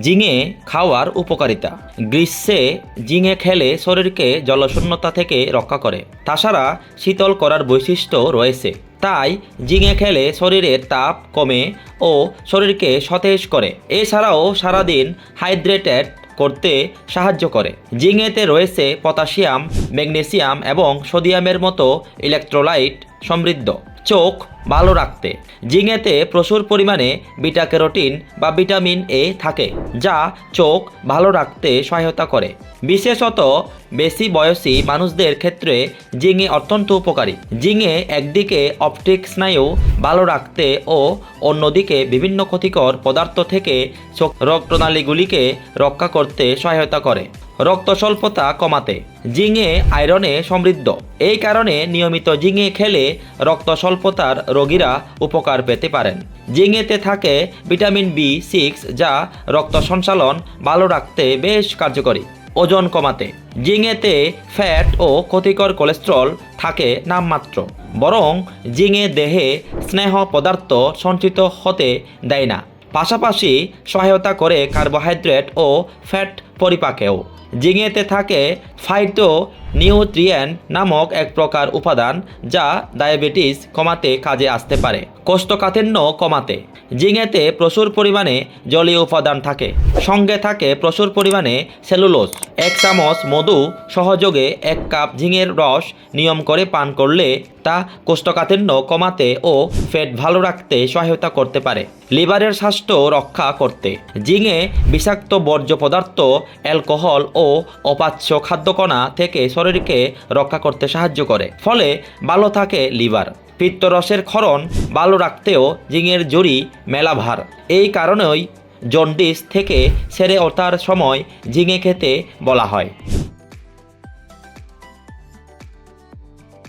জিঙে খাওয়ার উপকারিতা। গ্রীষ্মে জিঙে খেলে শরীরকে জলশূন্যতা থেকে রক্ষা করে। তাছাড়া শীতল করার বৈশিষ্ট্য রয়েছে। তাই জিঙে খেলে শরীরের তাপ কমে ও শরীরকে সতেজ করে। এছাড়াও সারাদিন হাইড্রেটেড করতে সাহায্য করে। জিঙেতে রয়েছে পটাশিয়াম, ম্যাগনেসিয়াম এবং সোডিয়ামের মতো ইলেকট্রোলাইট সমৃদ্ধ। চোখ ভালো রাখতে। জিঙেতে প্রচুর পরিমাণে বিটা ক্যারোটিন বা ভিটামিন এ থাকে, যা চোখ ভালো রাখতে সহায়তা করে। বিশেষত বেশি বয়সী মানুষদের ক্ষেত্রে জিঙে অত্যন্ত উপকারী। জিঙে একদিকে অপটিক স্নায়ু ভালো রাখতে ও অন্যদিকে বিভিন্ন ক্ষতিকর পদার্থ থেকে রক্তনালীগুলিকে রক্ষা করতে সহায়তা করে। রক্ত স্বল্পতা কমাতে। জিঙে আয়রনে সমৃদ্ধ। এই কারণে নিয়মিত জিঙে খেলে রক্ত স্বল্পতার রোগীরা উপকার পেতে পারেন। জিঙেতে থাকে ভিটামিন বি সিক্স যা রক্ত সঞ্চালন ভালো রাখতে বেশ কার্যকরী। ওজন কমাতে। জিঙেতে ফ্যাট ও ক্ষতিকর কোলেস্ট্রল থাকে নামমাত্র। বরং জিঙে দেহে স্নেহ পদার্থ সঞ্চিত হতে দেয় না। পাশাপাশি সহায়তা করে কার্বোহাইড্রেট ও ফ্যাট পরিপাকেও। জিঙেতে থাকে ফাইটো নিউট্রিয়েন্ট নামক এক প্রকার উপাদান যা ডায়াবেটিস কমাতে কাজে আসতে পারে, কোষ্ঠকাঠিন্য কমাতে। জিঙেতে প্রচুর পরিমাণে জলীয় উপাদান থাকে, সঙ্গে থাকে প্রচুর পরিমাণে সেলুলোজ। এক চামচ মধু সহযোগে এক কাপ ঝিঙের রস নিয়ম করে পান করলে তা কোষ্ঠকাঠিন্য কমাতে ও পেট ভালো রাখতে সহায়তা করতে পারে, লিভারের স্বাস্থ্য রক্ষা করতে। জিঙে বিষাক্ত বর্জ্য পদার্থ, অ্যালকোহল ও অপাচ্য খাদ্যকণা থেকে শরীরকে রক্ষা করতে সাহায্য করে। ফলে ভালো থাকে লিভার। পিত্তরসের ক্ষরণ ভালো রাখতেও জিঙের জড়ি মেলা ভার এই কারণেই জন্ডিস থেকে সেরে ওঠার সময় ঝিঙে খেতে বলা হয়।